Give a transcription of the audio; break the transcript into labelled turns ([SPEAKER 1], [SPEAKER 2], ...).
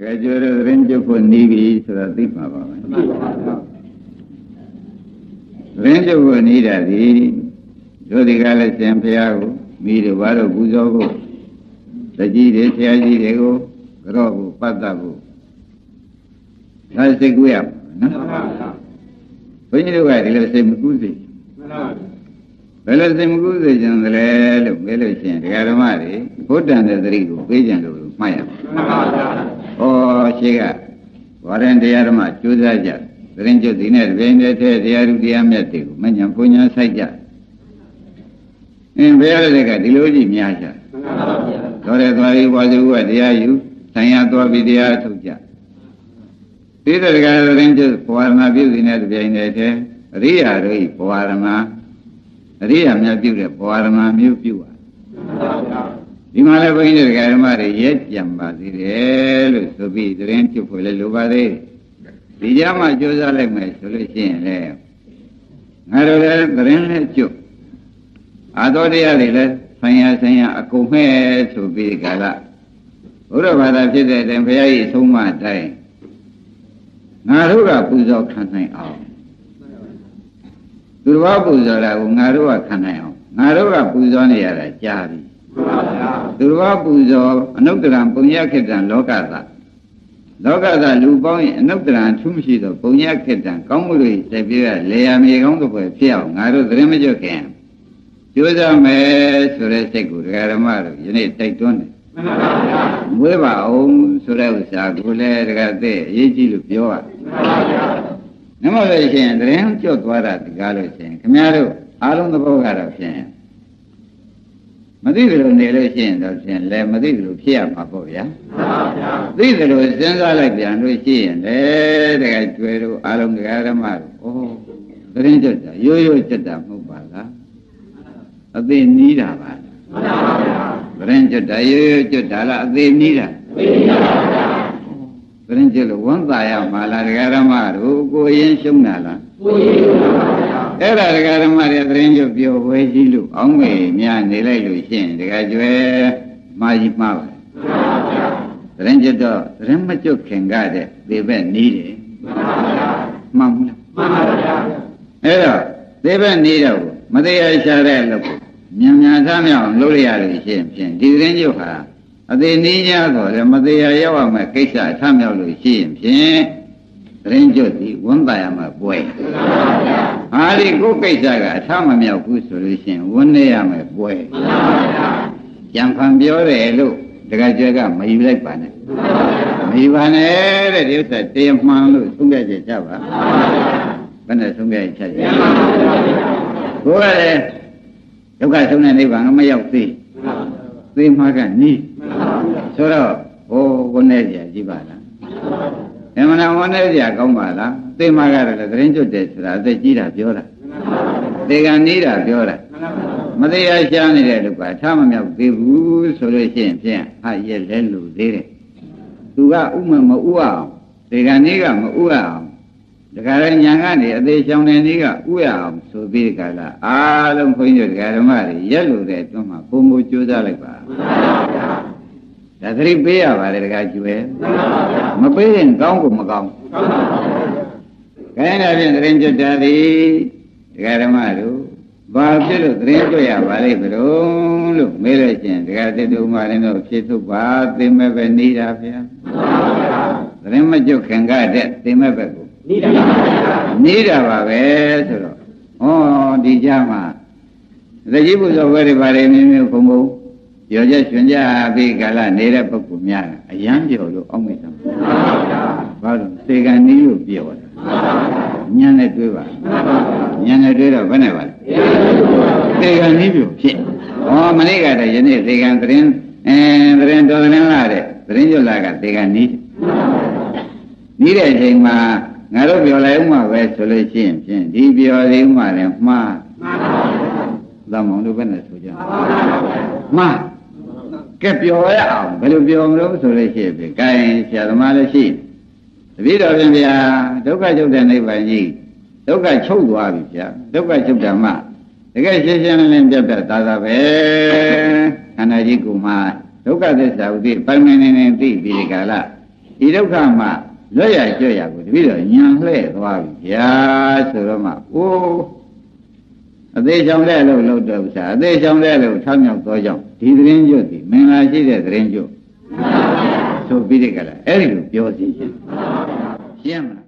[SPEAKER 1] ကဲကျိုးတို့သတင်းကျုပ်ဖို့နေပြီဆိုတော့သိမှာပါပဲသတင်းကျုပ်ဖို့နေတာဒီတို့ဒီကလည်းရှင်ဖျားကိုမိတို့ဘာလို့ပူဇော်ဖို့တကြီးတွေဆရာကြီးတွေကိုကြော့ဖို့ပတ်သက်ဖို့ဒါစိတ်ကူးရမှာနော်ဘုန်းကြီးတို့ကဒီလိုစိတ်မကူးစေဘယ်လိုစိတ်မကူးစေကြံလဲလို့မေးလို့ရှိရင်ဒကာဓမ္မတွေဘုဒ္ဓံတဲ့သတိကိုပေးကြံလို့မှတ်ရမှာ ဩရှိကဝရံတရားဓမ္မကျိုးစားကြသတင်းကျွတ်ဒီနဲ့တပြိုင်တည်းထဲတရားဓုတရားမြတ်တွေကိုမညာပူညာဆိုင်ကြအင်းဘယ်ရတဲ့ကဒီလိုကြီးများကြတော်တယ်သွားပြီးဘွားစုကတရားယူဆိုင်ရသွားပြီးတရားထုတ်ကြဒီတရကသတင်းကျွတ်ဘဝရမပြုစီနဲ့တပြိုင်တည်းထဲအရိယာတို့ဤဘဝရမအရိယာမြတ်ပြုတဲ့ဘဝရမမျိုးပြုပါ ဒီမှာလည်းဘုန်းကြီးတို့ဓမ္မတွေရဲကြံပါသေးတယ်လို့ဆိုပြီးသတင်းချုပ်ဖို့လည်းလိုပါသေးဒီကြမှာကြိုးစားလိုက်မယ်ဆိုလို့ရှိရင်လည်းငါတို့လည်းသတင်းနဲ့ကျွတ်အာသောတရားတွေလည်းဆိုင်ရာဆိုင်ရာအကုန်မဲ့ဆိုပြီးကာလဘုရားဘာသာဖြစ်တဲ့အတိုင်းဘုရားကြီးဆုံးမတိုင်းငါတို့ကပူဇော်ခံနိုင်အောင်သူတော်ပူဇော်တာကိုငါတို့ကခံနိုင်အောင်ငါတို့ကပူဇော်နေရတာကြားပြီ သူတော်ပူဇော်အနုတ္တရံပုညခေတ္တံလောကသလောကသလူပေါင်းရင်အနုတ္တရံထူးမရှိသောပုညခေတ္တံကောင်းမှုတွေတက်ပြည့်ရလေယာမြေကောင်းတဲ့ဘယ်ဖြစ်အောင်ငါတို့သတင်းမကြွခင်ကြိုးစားမယ်ဆိုတဲ့စိတ်ကိုဒကာဓမ္မတို့ယနေ့တိုက်တွန်းတယ်မွေးပါအောင်ဆိုတဲ့ဥစ္စာကိုလည်းဒကာတဲ့အရေးကြီးလို့ပြောတာနမလို့ရှိရင်သတင်းကြွသွားတာဒီကားလို့ရှိရင်ခင်ဗျားတို့အားလုံးသဘောကတော့ဖြင့် မသိကြလို့နေလို့ရှိရင်တော့ဖြင့်လည်းမသိကြလို့ဖြစ်ရမှာပေါ့ဗျာသိကြလို့စဉ်းစားလိုက်ပြန်လို့ရှိရင်လေတကယ်ကျွဲတို့အားလုံးတရားဓမ္မတို့ဩသတင်းကြွတာရိုးရိုးကြွတာမဟုတ်ပါလားအသိနီးတာပါသတင်းကြွတာရိုးရိုးကြွတာလားအသိနီးတာသတင်းကြွလို့ဝန်တာရမှာလားတရားဓမ္မတို့ကိုရင်ရှုံးတာလား အဲ့ဒါဒကာဓမ္မတွေသတင်းကြပြောဝဲကြီးလို့အောင်းမေများနေလိုက်လို့ရှိရင်ဒကာကျွဲမာကြီးမှားပါသတင်းကြတော့သတင်းမကျွတ်ခင်ကတဲ့ဒီဘက်နီးတယ်မှန်ဘူးလားမှန်ပါဗျာအဲ့တော့ဒီဘက်နီးတော့မတရားရှာတဲ့လို့မြန်မြန်သားမြောင်လုပ်ရလို့ရှိရင်ဖြင့်ဒီသတင်းကြဟာအသေးနီးကြတော့လည်းမတရားရောက်အောင်မဲ့ကိစ္စထမြောက်လို့ရှိရင်ဖြင့် သတင်းကျွတ်ဒီဝန်တာရမှာပွဲဟာဒီကိုယ်ကိစ္စကအထမမြောက်ဘူးဆိုလို့ရှိရင်ဝန်နေရမယ်ပွဲကြံဖန်ပြောတယ်လို့တခါကျွဲကမယူလိုက်ပါနဲ့မယူပါနဲ့တဲ့ဒီဥစ္စာတရားမှန်လို့သုံးပြကြကြပါဘယ်နဲ့သုံးပြချက်ကြကိုယ်ကလည်းဒုက္ခဆုံးတဲ့နိဗ္ဗာန်ကမရောက်သေးသေမှာကနီးဆိုတော့ဟိုကိုနဲ့ကြကြည့်ပါလားအမှန်တော့ ဝန်နေကြကောင်းပါလားသေမှာကတော့လည်းသတင်းကျွတ်တယ်ဆိုတာအသက်ကြီးတာပြောတာသေကနီးတာပြောတာမသေးရရှားနေတဲ့လူကထားမမြောက်သေးဘူးဆိုလို့ရှိရင်ဖြင့်ဟာရဲ့လဲလူသေးတယ်သူကဥမမဥအောင်သေကနီးကမဥအောင်တခါလဲညာကနေအသေးချောင်းတဲ့နီးကဥရအောင်ဆိုပြီးကြလားအားလုံးခွင်းရဒကာဓမ္မတွေရက်လို့တဲ့အတွင်းမှာပုံမကြိုးစားလိုက်ပါ ဒါသတိပေးရပါတယ်တခါကျွဲမပေးရင်ကောင်းကိုမကောင်းခိုင်းတာဖြင့်သရင်ကျွတ်တာသည်ဒကာဓမ္မတို့ဘာဖြစ်လို့သရင်ကျွတ်ရပါလိမ့်မလို့လို့မေးလို့ချင်းဒကာတိတုမာရင်တော့ဖြစ်ထုတ်ပါသိမဲ့ပဲနေတာဗျာသရင်မကျွတ်ခင်ကတဲ့သိမဲ့ပဲကိုနေတာပါနေတာပါပဲဆိုတော့ဩဒီကြမှာသတိပူဇော်ဝဲတွေပါလေမျိုးမျိုးဘုံဘုံ ပြောချက်ရှင်ကြပြီးကာလနေတဲ့ပုဂ္ဂိုလ်များအယံပြောလို့အောက်မေ့တာဘာလို့စေကံနည်းလို့ပြောတာညံနဲ့တွေးပါညံနဲ့တွေးတော့ဘယ်နဲ့ပါလဲစေကံနည်းပြောဖြစ်ဩမနေ့ကတည်းယနေ့စေကံသတင်းအဲသတင်းတော်သတင်းလာတဲ့သတင်းကျွတ်လာကစေကံနည်းနီးတဲ့အချိန်မှာငါတို့ပြောလိုက်ဥမှာပဲဆိုလို့ရှိရင်ဖြင့်ဒီပြောသေးဥမှာလည်းမှားမှားပါဘူးသမုံတို့ဘယ်နဲ့ဆိုကြမှား ကဲပြောရအောင်ဘယ်လိုပြောမလို့ဆိုလို့ရှိပြီ။ကဲဆရာသမားလည်းရှိတပည့်တော်ပြန်ဗျာဒုက္ခချုပ်တဲ့နိဗ္ဗာန်ကြီးဒုက္ခချုပ်သွားပြီဗျာဒုက္ခချုပ်တယ်မှတကယ်ရှင်းရှင်းလင်းလင်းပြတ်ပြတ်သားသားပဲခန္ဓာကြီးကိုမှဒုက္ခသစ္စာဥသိပိုင်မနေနေသိပြီးဒီကလာဒီဒုက္ခမှာလွတ်ရကြွရကိုတပည့်တော်ညံလှဲ့သွားပြီဗျာဆိုတော့မှအိုး အသေးချောင်းတဲ့လို့လို့တော့ဥစ္စာအသေးချောင်းတဲ့လို့ထောက်မြောက်သောကြောင့်ဒီသတင်းကျွတ်ဒီမင်္ဂလာရှိတဲ့သတင်းကျွတ်ဆိုပြီးဒီကလာအဲ့ဒီလိုပြောစီရှင်ရှင်းမလား